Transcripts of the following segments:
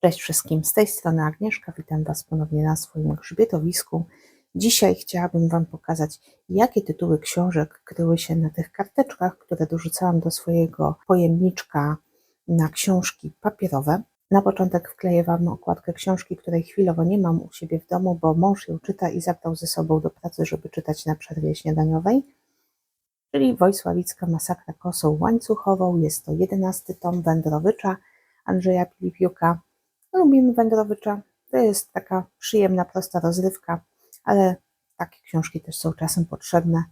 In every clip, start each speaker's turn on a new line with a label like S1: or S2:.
S1: Cześć wszystkim, z tej strony Agnieszka, witam Was ponownie na swoim grzbietowisku. Dzisiaj chciałabym Wam pokazać, jakie tytuły książek kryły się na tych karteczkach, które dorzucałam do swojego pojemniczka na książki papierowe. Na początek wkleję Wam okładkę książki, której chwilowo nie mam u siebie w domu, bo mąż ją czyta i zabrał ze sobą do pracy, żeby czytać na przerwie śniadaniowej. Czyli Wojsławicka Masakra Kosą Łańcuchową. Jest to jedenasty tom Wędrowycza Andrzeja Pilipiuka. Lubimy Wędrowycza. To jest taka przyjemna, prosta rozrywka, ale takie książki też są czasem potrzebne,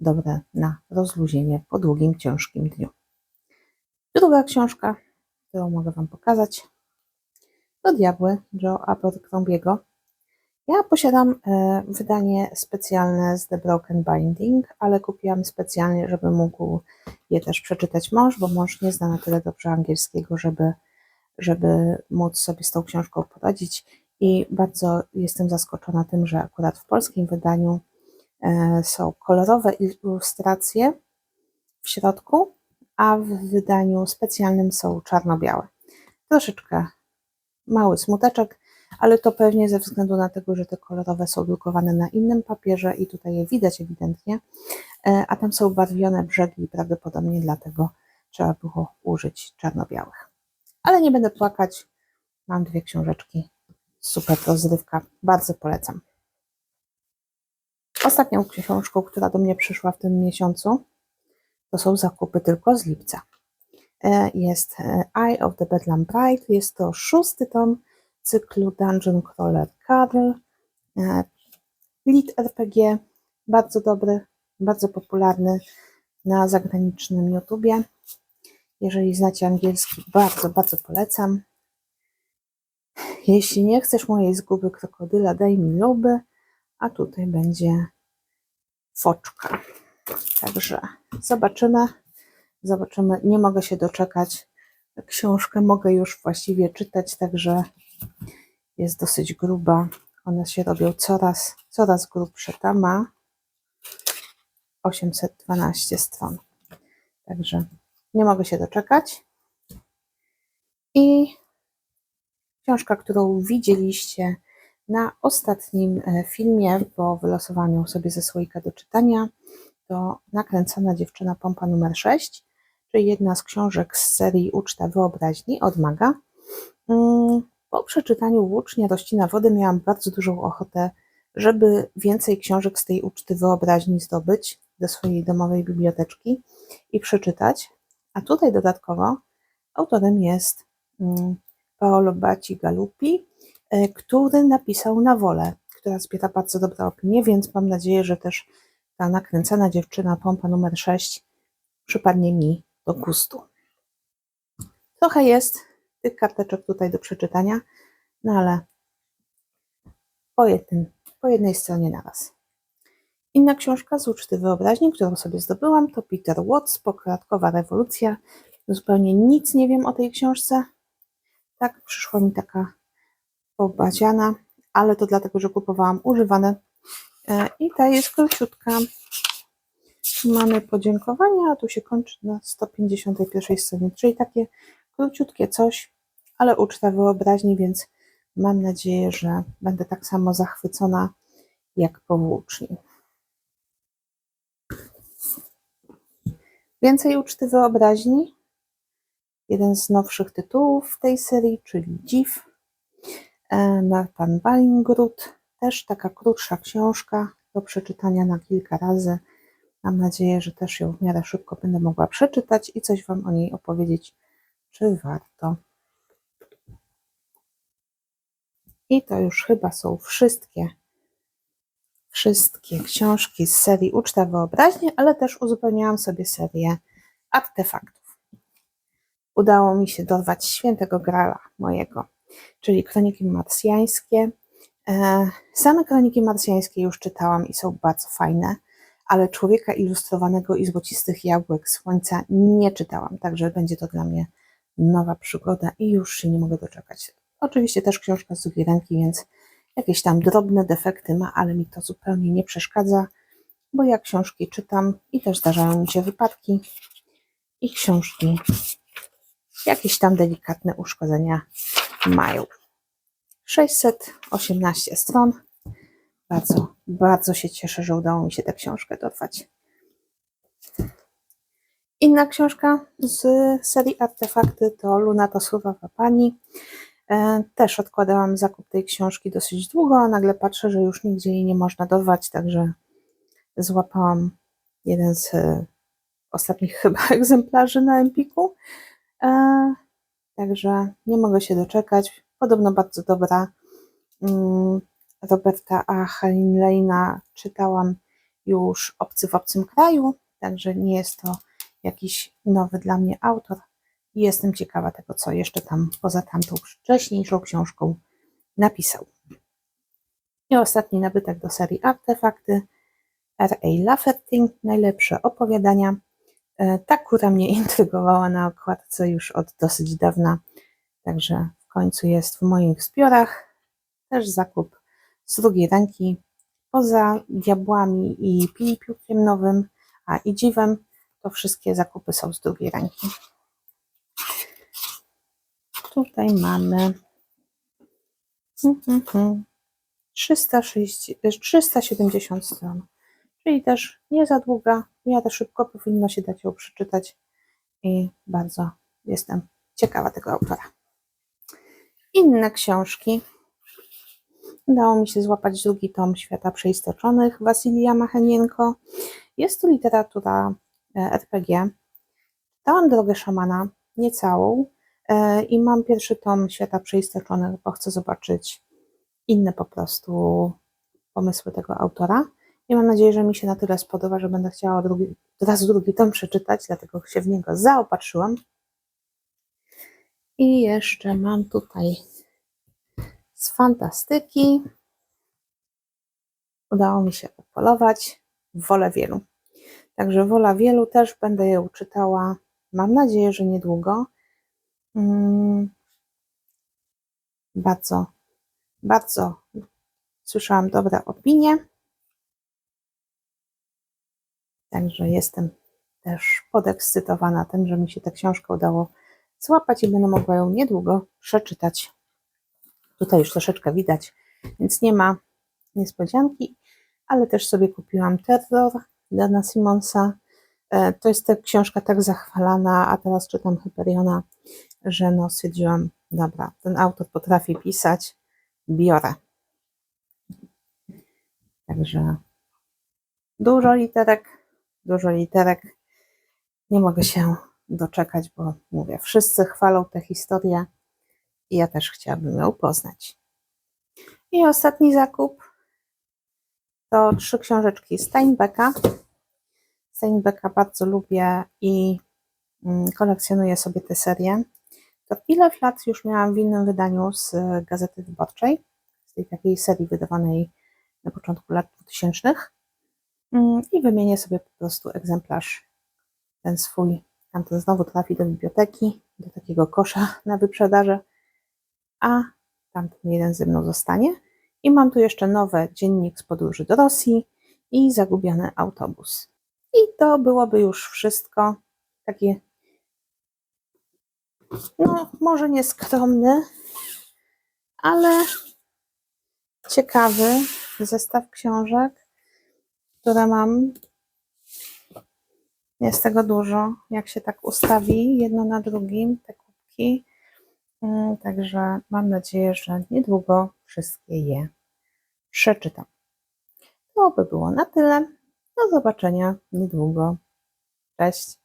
S1: dobre na rozluźnienie po długim, ciężkim dniu. Druga książka, którą mogę Wam pokazać, to Diabły Joe Abercrombiego. Ja posiadam e, wydanie specjalne z The Broken Binding, ale kupiłam specjalnie, żeby mógł je też przeczytać mąż, bo mąż nie zna na tyle dobrze angielskiego, żeby żeby móc sobie z tą książką poradzić. I bardzo jestem zaskoczona tym, że akurat w polskim wydaniu e, są kolorowe ilustracje w środku, a w wydaniu specjalnym są czarno-białe. Troszeczkę mały smuteczek, ale to pewnie ze względu na to, że te kolorowe są drukowane na innym papierze i tutaj je widać ewidentnie, e, a tam są barwione brzegi i prawdopodobnie dlatego trzeba było użyć czarno-białych ale nie będę płakać. Mam dwie książeczki. Super rozrywka. Bardzo polecam. Ostatnią książką, która do mnie przyszła w tym miesiącu, to są zakupy tylko z lipca. E, jest e, Eye of the Bedlam Bride. Jest to szósty tom cyklu Dungeon Crawler Carl. E, Lead RPG. Bardzo dobry, bardzo popularny na zagranicznym YouTubie. Jeżeli znacie angielski, bardzo, bardzo polecam. Jeśli nie chcesz mojej zguby krokodyla, daj mi luby, a tutaj będzie foczka. Także zobaczymy. Zobaczymy. Nie mogę się doczekać. Książkę mogę już właściwie czytać, także jest dosyć gruba. One się robią coraz, coraz grubsze. Ta ma 812 stron. Także nie mogę się doczekać. I książka, którą widzieliście na ostatnim e, filmie po wylosowaniu sobie ze słoika do czytania, to Nakręcona dziewczyna pompa numer 6, czyli jedna z książek z serii Uczta Wyobraźni od Maga. Mm, po przeczytaniu Włócznia Rościna Wody miałam bardzo dużą ochotę, żeby więcej książek z tej uczty wyobraźni zdobyć do swojej domowej biblioteczki i przeczytać. A tutaj dodatkowo autorem jest mm, Paolo Baci Galupi, e, który napisał na wolę, która zbiera bardzo dobre opinie, więc mam nadzieję, że też ta nakręcana dziewczyna, pompa numer 6, przypadnie mi do gustu. Trochę jest tych karteczek tutaj do przeczytania, no ale po, jednym, po jednej stronie na raz. Inna książka z uczty wyobraźni, którą sobie zdobyłam, to Peter Watts, Pokradkowa rewolucja. Zupełnie nic nie wiem o tej książce. Tak, przyszła mi taka pobaziana, ale to dlatego, że kupowałam używane. E, I ta jest króciutka. Mamy podziękowania, a tu się kończy na 151 stronie, czyli takie króciutkie coś, ale uczta wyobraźni, więc mam nadzieję, że będę tak samo zachwycona jak po włóczni. Więcej uczty wyobraźni. Jeden z nowszych tytułów w tej serii, czyli Dziw. E, Nathan Balingrud. Też taka krótsza książka do przeczytania na kilka razy. Mam nadzieję, że też ją w miarę szybko będę mogła przeczytać i coś Wam o niej opowiedzieć, czy warto. I to już chyba są wszystkie wszystkie książki z serii Uczta Wyobraźni, ale też uzupełniałam sobie serię artefaktów. Udało mi się dorwać świętego grala mojego, czyli Kroniki Marsjańskie. E, same Kroniki Marsjańskie już czytałam i są bardzo fajne, ale Człowieka Ilustrowanego i Złocistych Jabłek Słońca nie czytałam, także będzie to dla mnie nowa przygoda i już się nie mogę doczekać. Oczywiście też książka z drugiej ręki, więc Jakieś tam drobne defekty ma, ale mi to zupełnie nie przeszkadza, bo ja książki czytam i też zdarzają mi się wypadki i książki jakieś tam delikatne uszkodzenia mają 618 stron. Bardzo, bardzo się cieszę, że udało mi się tę książkę dorwać. Inna książka z serii Artefakty to Luna to słowa pani. E, Też odkładałam zakup tej książki dosyć długo, a nagle patrzę, że już nigdzie jej nie można dorwać, także złapałam jeden z e, ostatnich chyba egzemplarzy na Empiku. E, Także nie mogę się doczekać. Podobno bardzo dobra. Mm, Roberta A. Heinleina czytałam już Obcy w obcym kraju, także nie jest to jakiś nowy dla mnie autor. I jestem ciekawa tego, co jeszcze tam poza tamtą wcześniejszą książką napisał. I ostatni nabytek do serii Artefakty R.A. Lafferty, najlepsze opowiadania. E, Ta kura mnie intrygowała na okładce już od dosyć dawna, także w końcu jest w moich zbiorach. Też zakup z drugiej ręki. Poza diabłami i pilipiukiem nowym, a i dziwem, to wszystkie zakupy są z drugiej ręki. Tutaj mamy mhm, mhm, 360, 370 stron, czyli też nie za długa, w miarę szybko powinno się dać ją przeczytać i bardzo jestem ciekawa tego autora. Inne książki. Udało mi się złapać drugi tom Świata Przeistoczonych Wasilija Machenienko. Jest to literatura e, RPG. Czytałam Drogę Szamana, nie całą, e, i mam pierwszy tom Świata Przeistoczonych, bo chcę zobaczyć inne po prostu pomysły tego autora. I mam nadzieję, że mi się na tyle spodoba, że będę chciała drugi, od razu drugi tom przeczytać, dlatego się w niego zaopatrzyłam. I jeszcze mam tutaj z fantastyki. Udało mi się upolować wolę wielu. Także wola wielu też będę ją czytała. Mam nadzieję, że niedługo. Mm, bardzo, bardzo słyszałam dobre opinie. Także jestem też podekscytowana tym, że mi się tę książkę udało złapać i będę mogła ją niedługo przeczytać. Tutaj już troszeczkę widać, więc nie ma niespodzianki, ale też sobie kupiłam Terror Dana Simonsa. E, To jest ta książka tak zachwalana, a teraz czytam Hyperiona, że no stwierdziłam, dobra, ten autor potrafi pisać, biorę. Także dużo literek, dużo literek. Nie mogę się doczekać, bo mówię, wszyscy chwalą tę historię i ja też chciałabym ją poznać. I ostatni zakup to trzy książeczki Steinbecka. Steinbecka bardzo lubię i mm, kolekcjonuję sobie tę serię. To ile lat już miałam w innym wydaniu z Gazety Wyborczej, z tej takiej serii wydawanej na początku lat 2000 Mm, i wymienię sobie po prostu egzemplarz ten swój. Tamten znowu trafi do biblioteki, do takiego kosza na wyprzedaży, a tamten jeden ze mną zostanie. I mam tu jeszcze nowe dziennik z podróży do Rosji i zagubiony autobus. I to byłoby już wszystko. Takie, no może nie skromny, ale ciekawy zestaw książek, które mam. Jest tego dużo, jak się tak ustawi jedno na drugim, te kubki. Mm, Także mam nadzieję, że niedługo wszystkie je przeczytam. To by było na tyle. Do zobaczenia niedługo. Cześć.